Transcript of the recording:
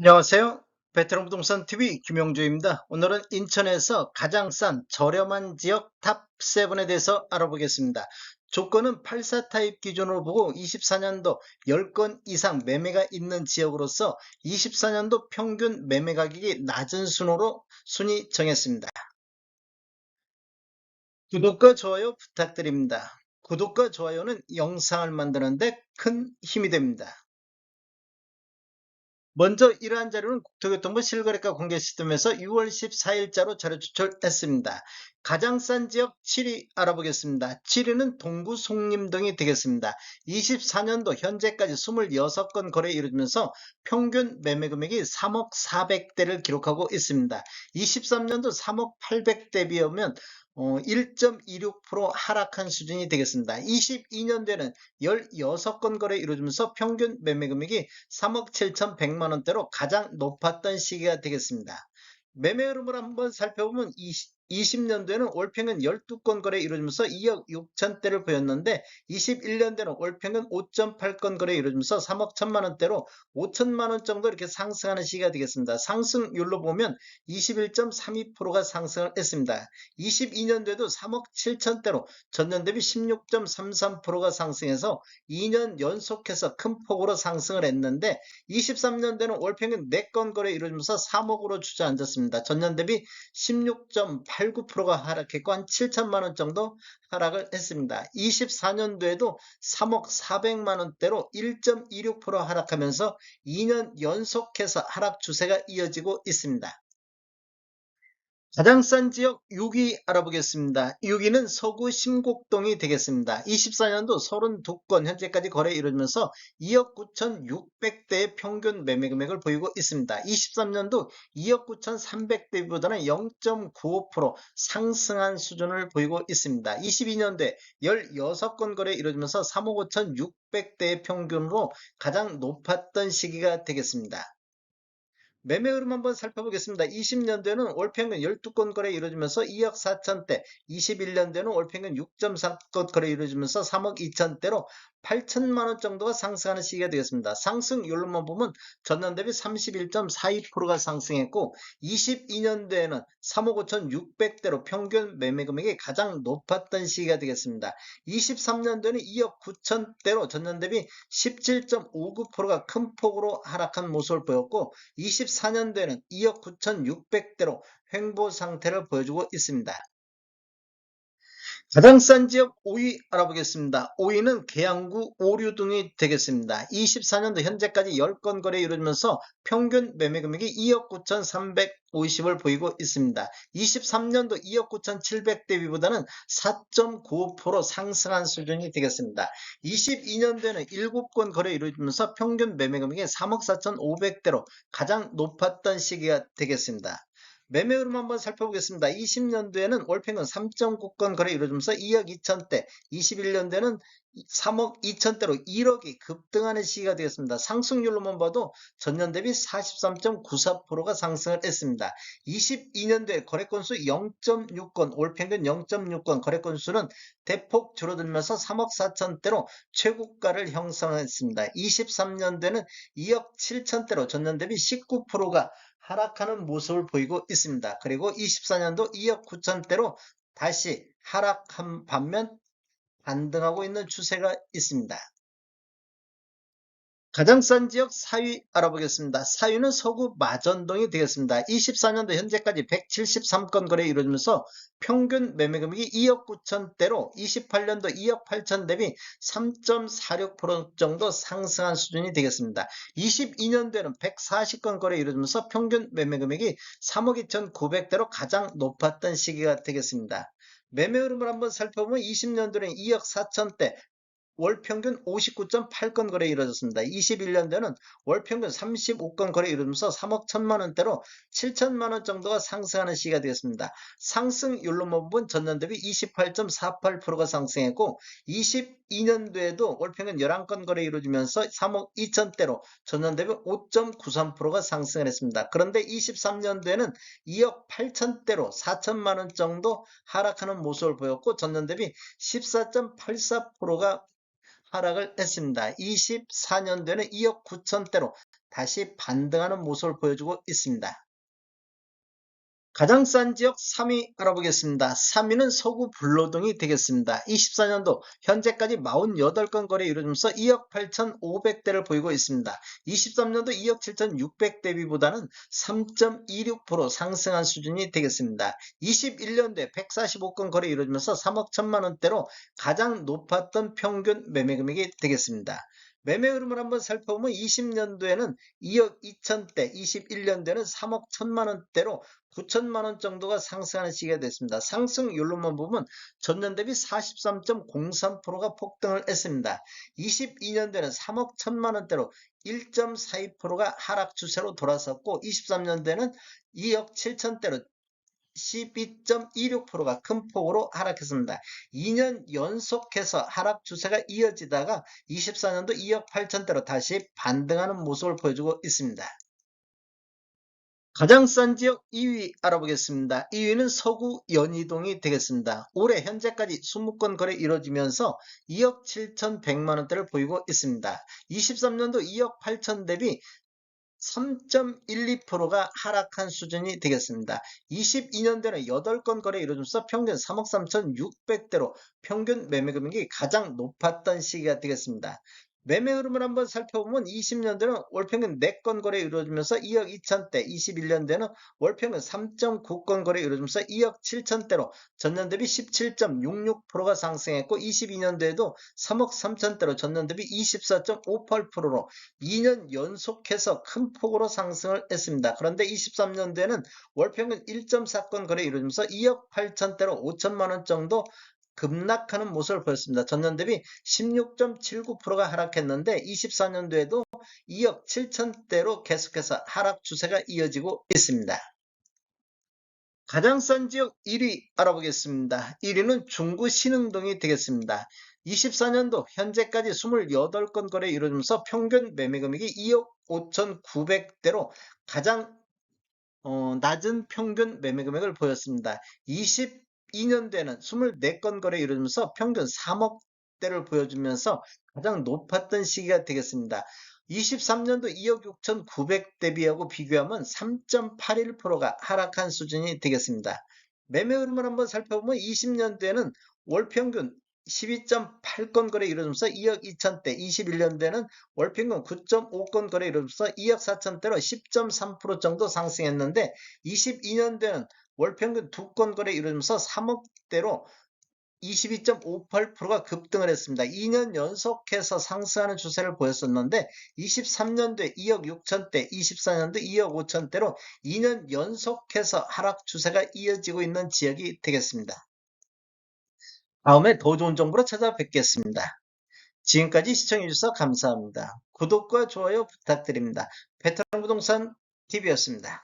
안녕하세요. 베테랑 부동산 TV 김용주입니다. 오늘은 인천에서 가장 싼 저렴한 지역 탑 7에 대해서 알아보겠습니다. 조건은 84 타입 기준으로 보고 24년도 10건 이상 매매가 있는 지역으로서 24년도 평균 매매 가격이 낮은 순으로 순위 정했습니다. 구독과 좋아요 부탁드립니다. 구독과 좋아요는 영상을 만드는데 큰 힘이 됩니다. 먼저 이러한 자료는 국토교통부 실거래가 공개 시스템에서 6월 14일자로 자료 추출했습니다. 가장 싼 지역 7위 알아보겠습니다. 7위는 동구 송림동이 되겠습니다. 24년도 현재까지 26건 거래 이루어지면서 평균 매매 금액이 3억 400대를 기록하고 있습니다. 23년도 3억 800대 비하면 어, 1.26% 하락한 수준이 되겠습니다. 22년도에는 16건 거래 이루어지면서 평균 매매 금액이 3억 7,100만 원대로 가장 높았던 시기가 되겠습니다. 매매 흐름을 한번 살펴보면 20, 20년도에는 월평균 12건 거래 이루어지면서 2억 6천대를 보였는데 21년도에는 월평균 5.8건 거래 이루어지면서 3억 1천만 원대로 5천만 원 정도 이렇게 상승하는 시기가 되겠습니다. 상승률로 보면 21.32%가 상승을 했습니다. 22년도에도 3억 7천대로 전년 대비 16.33%가 상승해서 2년 연속해서 큰 폭으로 상승을 했는데 23년도에는 월평균 4건 거래 이루어지면서 3억으로 주저앉았습니다. 전년 대비 16.89%가 하락했고 한 7천만 원 정도 하락을 했습니다. 24년도에도 3억 400만 원대로 1.26% 하락하면서 2년 연속해서 하락 추세가 이어지고 있습니다. 가장 싼 지역 6위 알아보겠습니다. 6위는 서구 신곡동이 되겠습니다. 24년도 32건 현재까지 거래 이루어지면서 2억 9,600대의 평균 매매 금액을 보이고 있습니다. 23년도 2억 9,300대보다는 0.95% 상승한 수준을 보이고 있습니다. 22년도에 16건 거래 이루어지면서 3억 5,600대의 평균으로 가장 높았던 시기가 되겠습니다. 매매 흐름 한번 살펴보겠습니다. 20년도에는 월평균 12건 거래 이루어지면서 2억 4천대, 21년도에는 월평균 6.4건 거래 이루어지면서 3억 2천대로 8천만 원 정도가 상승하는 시기가 되겠습니다. 상승률로만 보면 전년 대비 31.42%가 상승했고 22년도에는 3억 5천6백대로 평균 매매 금액이 가장 높았던 시기가 되겠습니다. 23년도에는 2억 9천대로 전년 대비 17.59%가 큰 폭으로 하락한 모습을 보였고 24년도에는 2억 9천6백대로 횡보 상태를 보여주고 있습니다. 가장 싼 지역 5위 알아보겠습니다. 5위는 계양구 오류동이 되겠습니다. 24년도 현재까지 10건 거래 이루어지면서 평균 매매 금액이 2억 9,350을 보이고 있습니다. 23년도 2억 9,700 대비보다는 4.95% 상승한 수준이 되겠습니다. 22년도에는 7건 거래 이루어지면서 평균 매매 금액이 3억 4,500대로 가장 높았던 시기가 되겠습니다. 매매 흐름 한번 살펴보겠습니다. 20년도에는 월평균 3.9건 거래 이루어지면서 2억 2천대, 21년도에는 3억 2천대로 1억이 급등하는 시기가 되었습니다. 상승률로만 봐도 전년 대비 43.94%가 상승을 했습니다. 22년도에 거래 건수 0.6건, 올 평균 0.6건 거래 건수는 대폭 줄어들면서 3억 4천대로 최고가를 형성했습니다. 23년도에는 2억 7천대로 전년 대비 19%가 하락하는 모습을 보이고 있습니다. 그리고 24년도 2억 9천대로 다시 하락한 반면 반등하고 있는 추세가 있습니다. 가장 싼 지역 4위 알아보겠습니다. 4위는 서구 마전동이 되겠습니다. 24년도 현재까지 173건 거래 이루어지면서 평균 매매 금액이 2억 9천대로 28년도 2억 8천 대비 3.46% 정도 상승한 수준이 되겠습니다. 22년도에는 140건 거래 이루어지면서 평균 매매 금액이 3억 2천9백대로 가장 높았던 시기가 되겠습니다. 매매 흐름을 한번 살펴보면 20년도에는 2억 4천대, 월 평균 59.8건 거래 이루어졌습니다. 21년도에는 월 평균 35건 거래 이루면서 3억 1천만 원대로 7천만 원 정도가 상승하는 시기가 되었습니다. 상승률로만 보면 전년 대비 28.48%가 상승했고 22년도에도 월 평균 11건 거래 이루어지면서 3억 2천대로 전년 대비 5.93%가 상승을 했습니다. 그런데 23년도에는 2억 8천대로 4천만 원 정도 하락하는 모습을 보였고 전년 대비 14.84%가 하락을 했습니다. 24년도에는 2억 9천대로 다시 반등하는 모습을 보여주고 있습니다. 가장 싼 지역 3위 알아보겠습니다. 3위는 서구 불로동이 되겠습니다. 24년도 현재까지 48건 거래 이루어지면서 2억 8,500대를 보이고 있습니다. 23년도 2억 7,600 대비보다는 3.26% 상승한 수준이 되겠습니다. 21년도에 145건 거래 이루어지면서 3억 1천만 원대로 가장 높았던 평균 매매 금액이 되겠습니다. 매매 흐름을 한번 살펴보면 20년도에는 2억 2천대, 21년도에는 3억 1천만 원대로 9천만 원 정도가 상승하는 시기가 됐습니다. 상승률로만 보면 전년 대비 43.03%가 폭등을 했습니다. 22년도에는 3억 1천만 원대로 1.42%가 하락 추세로 돌아섰고 23년도에는 2억 7천대로 12.26%가 큰 폭으로 하락했습니다. 2년 연속해서 하락 추세가 이어지다가 24년도 2억 8천대로 다시 반등하는 모습을 보여주고 있습니다. 가장 싼 지역 2위 알아보겠습니다. 2위는 서구 연희동이 되겠습니다. 올해 현재까지 20건 거래 이루어지면서 2억 7천 100만 원대를 보이고 있습니다. 23년도 2억 8천 대비 3.12%가 하락한 수준이 되겠습니다. 22년도에는 8건 거래 이루어지면서 평균 3억 3,600대로 평균 매매 금액이 가장 높았던 시기가 되겠습니다. 매매 흐름을 한번 살펴보면 20년도는 월평균 4건 거래 이루어지면서 2억 2천대, 21년도에는 월평균 3.9건 거래 이루어지면서 2억 7천대로 전년 대비 17.66%가 상승했고 22년도에도 3억 3천대로 전년 대비 24.58%로 2년 연속해서 큰 폭으로 상승을 했습니다. 그런데 23년도에는 월평균 1.4건 거래 이루어지면서 2억 8천대로 5천만 원 정도 급락하는 모습을 보였습니다. 전년 대비 16.79%가 하락했는데 24년도에도 2억 7천대로 계속해서 하락 추세가 이어지고 있습니다. 가장 싼 지역 1위 알아보겠습니다. 1위는 중구 신흥동이 되겠습니다. 24년도 현재까지 28건 거래 이루어지면서 평균 매매 금액이 2억 5,900대로 가장 어, 낮은 평균 매매 금액을 보였습니다. 20 2년대는 24건 거래 이루어지면서 평균 3억대를 보여주면서 가장 높았던 시기가 되겠습니다. 23년도 2억 6,900 대비하고 비교하면 3.81%가 하락한 수준이 되겠습니다. 매매 흐름을 한번 살펴보면 20년도에는 월 평균 12.8건 거래 이루어지면서 2억 2천대, 21년대는 월 평균 9.5건 거래 이루어지면서 2억 4천대로 10.3% 정도 상승했는데 22년대는 월평균 두 건 거래 이루어지면서 3억대로 22.58%가 급등을 했습니다. 2년 연속해서 상승하는 추세를 보였었는데 23년도에 2억 6천대, 24년도 2억 5천대로 2년 연속해서 하락 추세가 이어지고 있는 지역이 되겠습니다. 다음에 더 좋은 정보로 찾아뵙겠습니다. 지금까지 시청해주셔서 감사합니다. 구독과 좋아요 부탁드립니다. 베테랑 부동산 TV였습니다.